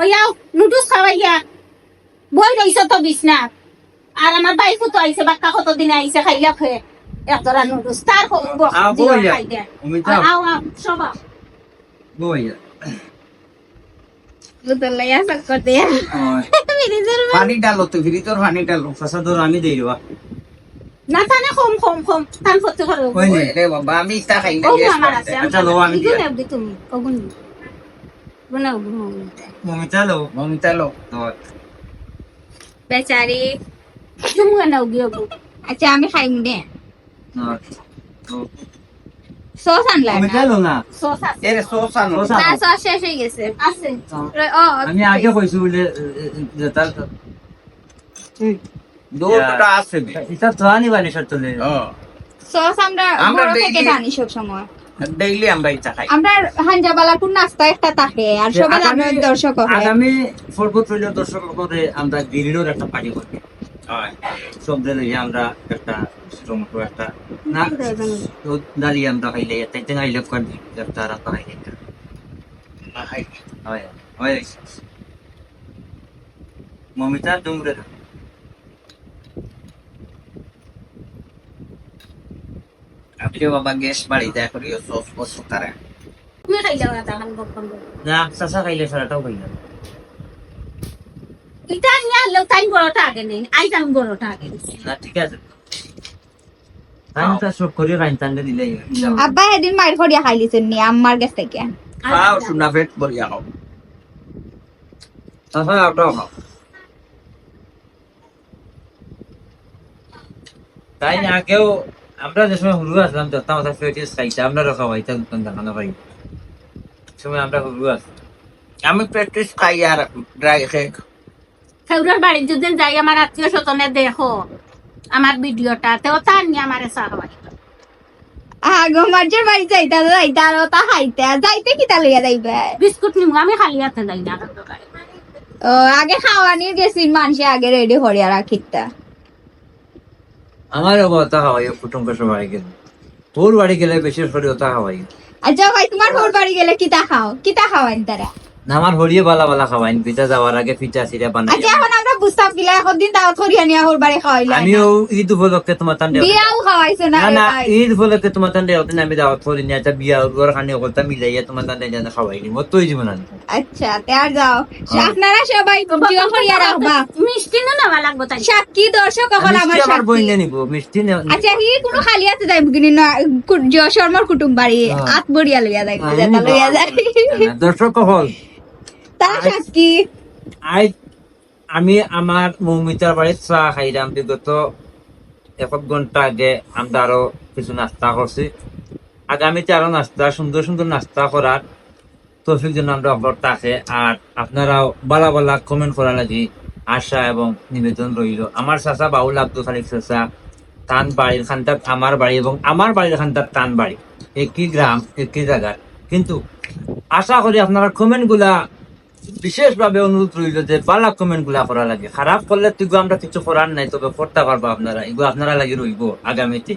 ওই যাও নুডলস খাওয়াইয়া বই রইছ তো বিছনাত আর আমার বাইকও তো আইছে বাক্কা কত দিন আইছে একজোড়া তার। খাই দে আও আও সবা পানি ডালো তো পানি ডালো। আমি দেই দেবা না তানে কম কম কম তান করতে করো ওই রে বাবা আমি তা খাই না ও গ্যাস আমার বাড়ছে। আছে আচ্ছা লো আমি ইদু দিয়া। নেব দি তুমি কগুন লো লো গিয়ে আচ্ছা আমি খাইম দে তো সস আনলা অমিতা লো না সস আছে এর সস আনো না সস শেষ হয়ে গেছে আছে ও আমি আগে কইছো বলে যে তার দুটা আছে এটা তো আনি বানি নেই ও সস আমরা আমরা থেকে জানি সব সময় ডেইলি খাই। আমরা হাঞ্জাবালা কোন নাস্তা একটা থাকে আর সবাই আগামী- আমরা দর্শক হয়। আগামী ফোরবুট রেডিও দর্শক করে আমরা একটা পার্টি করব। সব দিলে আমরা একটা একটা না তো দাঁড়িয়ে আমরা খাইলে তাই কর একটা রাত খাইলে হয় হয়। মমিতা ডুমরে আপনি বাবা গ্যাস বাড়ি দেয় করি সস ফস তারা তুমি খাইলা না তাহান বকম না চাচা খাইলে সারাটাও খাইলে ইটা নিয়া লো তাই বড়টা আগে নেই আই তাম বড়টা আগে না ঠিক আছে আব্বা এদিন মাইর করিয়া খাইলিছেন নি আম্মার কাছ থেকে খাও শুনা পেট বলিয়া খাও আপনাও তাই আগেও আমরা যে সময় হুরু আসলাম যত মাথা ফেটিস খাইছে আপনারও খাওয়াইতাম দেখানো পাই সময় আমরা হুরু আসলাম আমি প্র্যাকটিস খাই আর ড্রাই খেয়ে খেউরার বাড়ি যদি যাই আমার আত্মীয় স্বজনে দেখো আমার ভিডিওটা তেও তার নিয়ে আমার খাওয়াই আগো মার্জের বাড়ি যাইতা যাইতা আর কিতা লইয়া যাইবে? বিস্কুট নিমু আমি খালি হাতে যাই না। ও আগে খাওয়ানির গেছি মানুষে আগে রেডি করিয়া রাখিতা আমার ওটা হয়, কুটুম্ব বাড়ি গেলে। তোর বাড়ি গেলে বেশি করে ওটা হয়। আচ্ছা ভাই, তোমার বাড়ি গেলে কিতা খাও? কিতা খাওয়াইন তারা আমার হরিয়ে বালা বালা খাওয়াইন পিঠা যাওয়ার আগে পিঠা সিরা বানাই আচ্ছা এখন আমরা বুঝতাম এখন দিন দাওয়াত করিয়া নিয়া হোর বাড়ি খাওয়াইলে আমিও ঈদ উপলক্ষে তোমার তান্ডে বিয়াও খাওয়াইছে না না না ঈদ উপলক্ষে তোমার তান্ডে ওদিন আমি দাওয়াত করি নি একটা বিয়া ওর খানি মিলাইয়া তোমার তান্ডে যেন খাওয়াই নি মত তুই জীবন আনি। আচ্ছা যাও। আপনারা সবাই জিও করিয়া রাখবা মিষ্টি না নেওয়া লাগবো তাই সাক্ষী দর্শক এখন আমার বই নিয়ে নিবো মিষ্টি নে- আচ্ছা হি কোনো খালি আছে যাই কিনি না জিও শর্মার কুটুম বাড়ি। আত বড়িয়া লইয়া। লইয়া যাই দর্শক হল সাক্ষী আই আমি আমার মৌমিতার বাড়ির চা খাইলাম বিগত এক ঘণ্টা আগে আমরা আরও কিছু নাস্তা করছি আগামীতে আরও নাস্তা সুন্দর সুন্দর নাস্তা করার তৌফিক জন্য আমরা অফার থাকে আর আপনারাও বালা বালা কমেন্ট করা লাগি আশা এবং নিবেদন রইল আমার চাচা বাউল আব্দুল খালিক চাচা তান বাড়ির খান্তার আমার বাড়ি এবং আমার বাড়ির খান্তার তান বাড়ি একই গ্রাম একই জায়গা কিন্তু আশা করি আপনারা কমেন্টগুলা বিশেষভাবে অনুরোধ রইল যে বালা কমেন্টগুলা করা লাগে। খারাপ করলে তুই আমরা কিছু করার নাই, তবে করতে পারব আপনারা। এগুলো আপনারা লাগে রইব আগামীতে।